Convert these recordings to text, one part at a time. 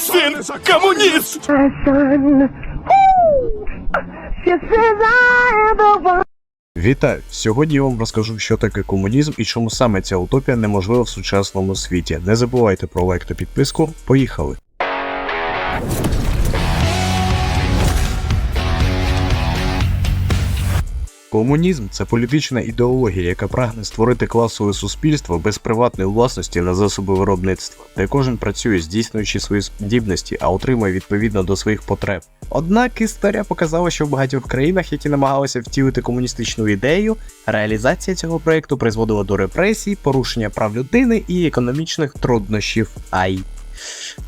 сукиний сын Комуніст! She says I am the one. Вітаю! Сьогодні я вам розкажу, що таке комунізм і чому саме ця утопія неможлива в сучасному світі. Не забувайте про лайк та підписку. Поїхали! Комунізм це політична ідеологія, яка прагне створити класове суспільство без приватної власності на засоби виробництва, де кожен працює, здійснюючи свої здібності, а отримує відповідно до своїх потреб. Однак історія показала, що в багатьох країнах, які намагалися втілити комуністичну ідею, реалізація цього проєкту призводила до репресій, порушення прав людини і економічних труднощів. Ай.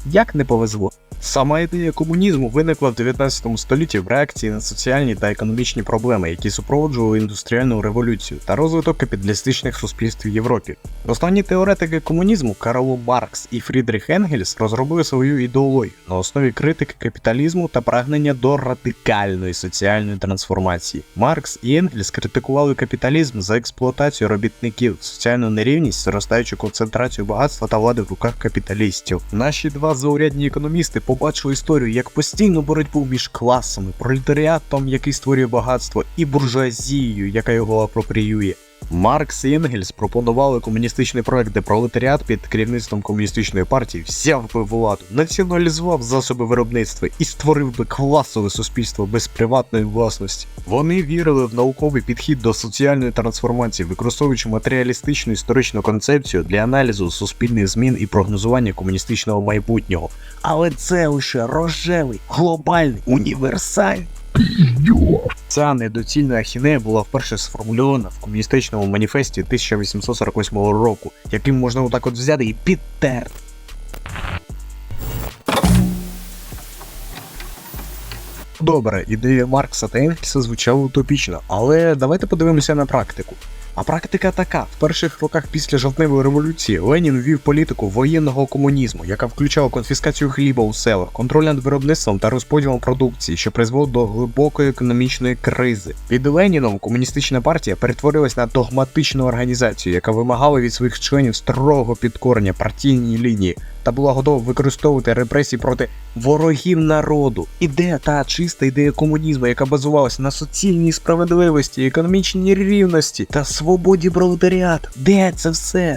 Як не повезло. Сама ідея комунізму виникла в 19 столітті в реакції на соціальні та економічні проблеми, які супроводжували індустріальну революцію та розвиток капіталістичних суспільств в Європі. Основні теоретики комунізму Карл Маркс і Фрідріх Енгельс розробили свою ідеологію на основі критики капіталізму та прагнення до радикальної соціальної трансформації. Маркс і Енгельс критикували капіталізм за експлуатацію робітників, соціальну нерівність, зростаючу концентрацію багатства та влади в руках капіталістів. Наші два заурядні економісти побачили історію як постійну боротьбу між класами, пролетаріатом, який створює багатство, і буржуазією, яка його апропріює. Маркс і Енгельс пропонували комуністичний проект, де пролетаріат під керівництвом комуністичної партії взяв би владу, націоналізував засоби виробництва і створив би класове суспільство без приватної власності. Вони вірили в науковий підхід до соціальної трансформації, використовуючи матеріалістичну історичну концепцію для аналізу суспільних змін і прогнозування комуністичного майбутнього. Але це лише рожевий, глобальний, універсальний. Ця недоцільна ахінея була вперше сформульована в комуністичному маніфесті 1848 року, яким можна отак от взяти і підтерти. Добре, ідея Маркса та Енгельса звучала утопічно, але давайте подивимося на практику. А практика така: в перших роках після жовтневої революції Ленін ввів політику воєнного комунізму, яка включала конфіскацію хліба у селах, контроль над виробництвом та розподілом продукції, що призвело до глибокої економічної кризи. Під Леніном комуністична партія перетворилась на догматичну організацію, яка вимагала від своїх членів строгого підкорення партійній лінії та була готова використовувати репресії проти ворогів народу. Ідея та чиста ідея комунізму, яка базувалася на соціальній справедливості, економічній рівності та свободі пролетаріат. Де це все?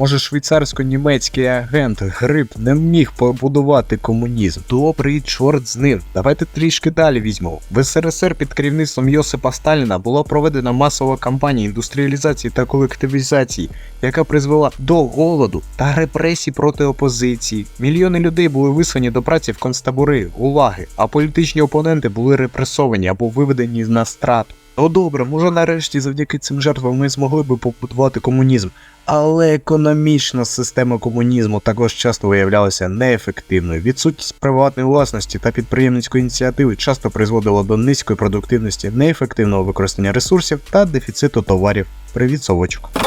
Може, швейцарсько-німецький агент Гриб не міг побудувати комунізм. Добрий чорт з ним. Давайте трішки далі візьмемо. В СРСР під керівництвом Йосипа Сталіна була проведена масова кампанія індустріалізації та колективізації, яка призвела до голоду та репресій проти опозиції. Мільйони людей були вислані до праці в концтабори, гулаги, а політичні опоненти були репресовані або виведені на страту. Ну добре, може нарешті завдяки цим жертвам ми змогли би побудувати комунізм. Але економічна система комунізму також часто виявлялася неефективною. Відсутність приватної власності та підприємницької ініціативи часто призводила до низької продуктивності, неефективного використання ресурсів та дефіциту товарів. Привіт, совочок.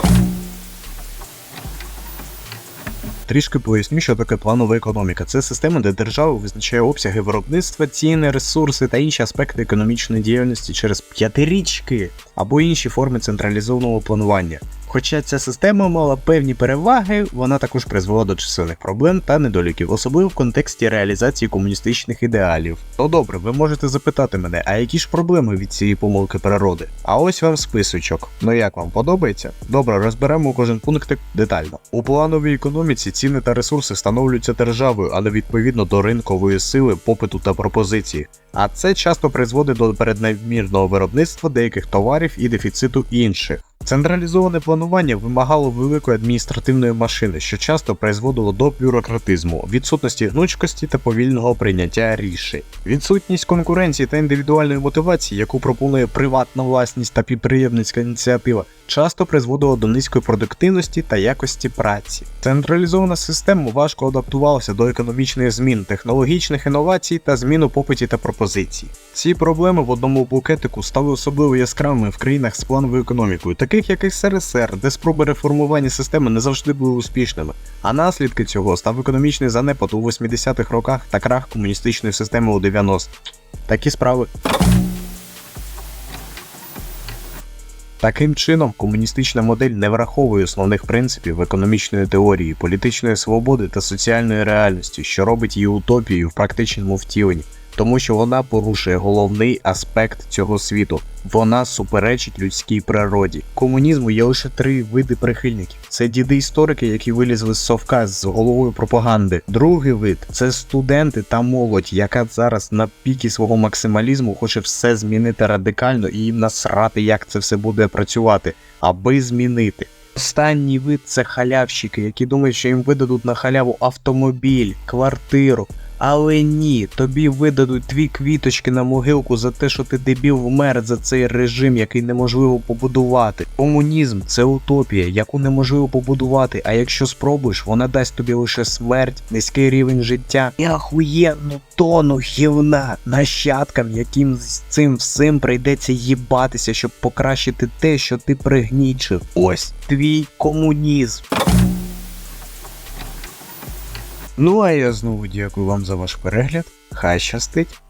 Трішки поясню, що таке планова економіка. Це система, де держава визначає обсяги виробництва, ціни, ресурси та інші аспекти економічної діяльності через п'ятирічки або інші форми централізованого планування. Хоча ця система мала певні переваги, вона також призвела до численних проблем та недоліків, особливо в контексті реалізації комуністичних ідеалів. То добре, ви можете запитати мене, а які ж проблеми від цієї помилки природи? А ось вам списочок. Ну як вам подобається? Добре, розберемо кожен пунктик детально. У плановій економіці ціни та ресурси встановлюються державою, але відповідно до ринкової сили, попиту та пропозиції. А це часто призводить до переднадмірного виробництва деяких товарів і дефіциту інших. Централізоване планування вимагало великої адміністративної машини, що часто призводило до бюрократизму, відсутності гнучкості та повільного прийняття рішень. Відсутність конкуренції та індивідуальної мотивації, яку пропонує приватна власність та підприємницька ініціатива, часто призводило до низької продуктивності та якості праці. Централізована система важко адаптувалася до економічних змін, технологічних інновацій та змін у попиті та пропозиції. Ці проблеми в одному букетику стали особливо яскравими в країнах з плановою економікою, таких як СРСР, де спроби реформування системи не завжди були успішними. А наслідки цього став економічний занепад у 80-х роках та крах комуністичної системи у 90-х. Такі справи. Таким чином, комуністична модель не враховує основних принципів економічної теорії, політичної свободи та соціальної реальності, що робить її утопією в практичному втіленні, тому що вона порушує головний аспект цього світу. Вона суперечить людській природі. Комунізму є лише три види прихильників: це діди-історики, які вилізли з совка з головою пропаганди. Другий вид це студенти та молодь, яка зараз на пікі свого максималізму хоче все змінити радикально і їм насрати, як це все буде працювати, аби змінити. Останній вид це халявщики, які думають, що їм видадуть на халяву автомобіль, квартиру. Але ні, тобі видадуть дві квіточки на могилку за те, що ти дебіл вмер за цей режим, який неможливо побудувати. Комунізм це утопія, яку неможливо побудувати, а якщо спробуєш, вона дасть тобі лише смерть, низький рівень життя і ахуєнну тону гівна нащадкам, яким з цим всім прийдеться їбатися, щоб покращити те, що ти пригнічив. Ось твій комунізм. Ну а я знову дякую вам за ваш перегляд. Хай щастить!